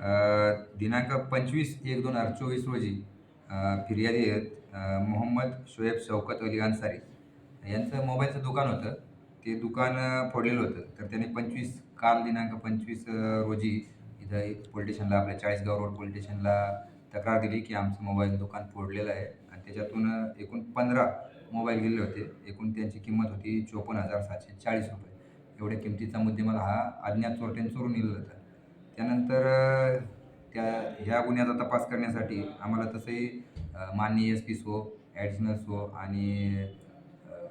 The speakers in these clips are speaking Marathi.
दिनांक पंचवीस एक दोन हजार चोवीस रोजी फिर्यादी आहेत मोहम्मद शोएब शौकत अली अन्सारी. यांचं मोबाईलचं दुकान होतं. ते दुकान फोडलेलं होतं. तर त्यांनी पंचवीस काल दिनांक पंचवीस रोजी इथं पोलीस स्टेशनला आपल्या चाळीसगाव रोड पोलीस स्टेशनला तक्रार दिली की आमचं मोबाईल दुकान फोडलेलं आहे. आणि त्याच्यातून एकूण पंधरा मोबाईल गेले होते. एकूण त्यांची किंमत होती चोपन्न हजार सातशे चाळीस रुपये. एवढ्या किमतीचा मुद्देमाल हा अज्ञात चोरट्याने चोरून नेलेला होता. त्यानंतर त्या ह्या गुन्ह्याचा तपास करण्यासाठी आम्हाला तसंही माननीय एस पी सो ॲडिशनल सो आणि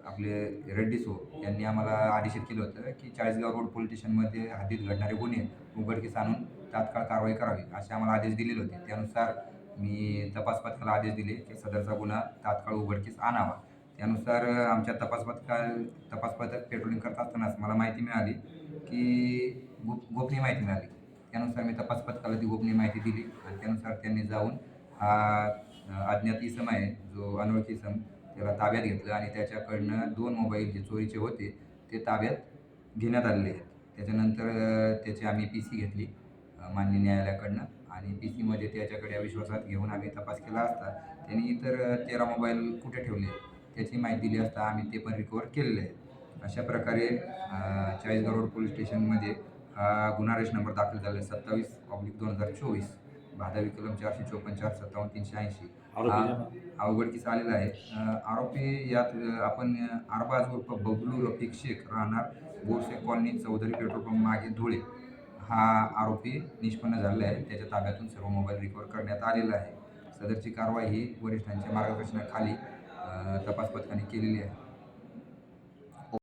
आपले रेड्डी सो यांनी आम्हाला आदेशित केलं होतं की चाळीसगाव रोड पोलीस स्टेशनमध्ये हद्दीत घडणारे गुन्हे उघडकीस आणून तात्काळ कारवाई करावी असे आम्हाला आदेश दिलेले होते. त्यानुसार मी तपास पथकाला आदेश दिले की सदरचा गुन्हा तात्काळ उघडकीस आणावा. त्यानुसार आमच्या तपास पथका तपास पथक पेट्रोलिंग करत असतानाच मला माहिती मिळाली की गुप गोपनीय माहिती मिळाली. त्यानुसार मी तपास पथकाला ती गोपनीय माहिती दिली आणि त्यानुसार त्यांनी जाऊन हा अज्ञात इसम आहे जो अनोळखी इसम त्याला ताब्यात घेतलं आणि त्याच्याकडनं दोन मोबाईल जे चोरीचे होते ते ताब्यात घेण्यात आलेले आहेत. त्याच्यानंतर त्याची आम्ही पी सी घेतली अ, मान्य न्यायालयाकडनं आणि पी सीमध्ये त्याच्याकडे विश्वासात घेऊन आम्ही तपास केला असता त्यांनी इतर तेरा मोबाईल कुठे ठेवले त्याची माहिती दिली असता आम्ही ते पण रिकवर केलेले आहे अशा प्रकारे अ, चाळीसगाव रोड पोलीस स्टेशनमध्ये गुन्हा रेश नंबर दाखल झाला आहे सत्तावीस ऑब्लिक दोन हजार चोवीस भादावी कलम चारशे चोपन्न चार सत्तावन्न तीनशे ऐंशी. हा उघडकीस आलेला आहे. आरोपी यात आपण अ, अरबाज उर्फ बबलू रफिक शेख राहणार Borse colony Chaudhari petrol pump मागे धुळे. हा आरोपी निष्पन्न झालेला आहे. त्याच्या ताब्यातून सर्व मोबाईल रिकवर करण्यात आलेला आहे. सदरची कारवाई ही वरिष्ठांच्या मार्गदर्शनाखाली तपास पथकाने केलेली आहे.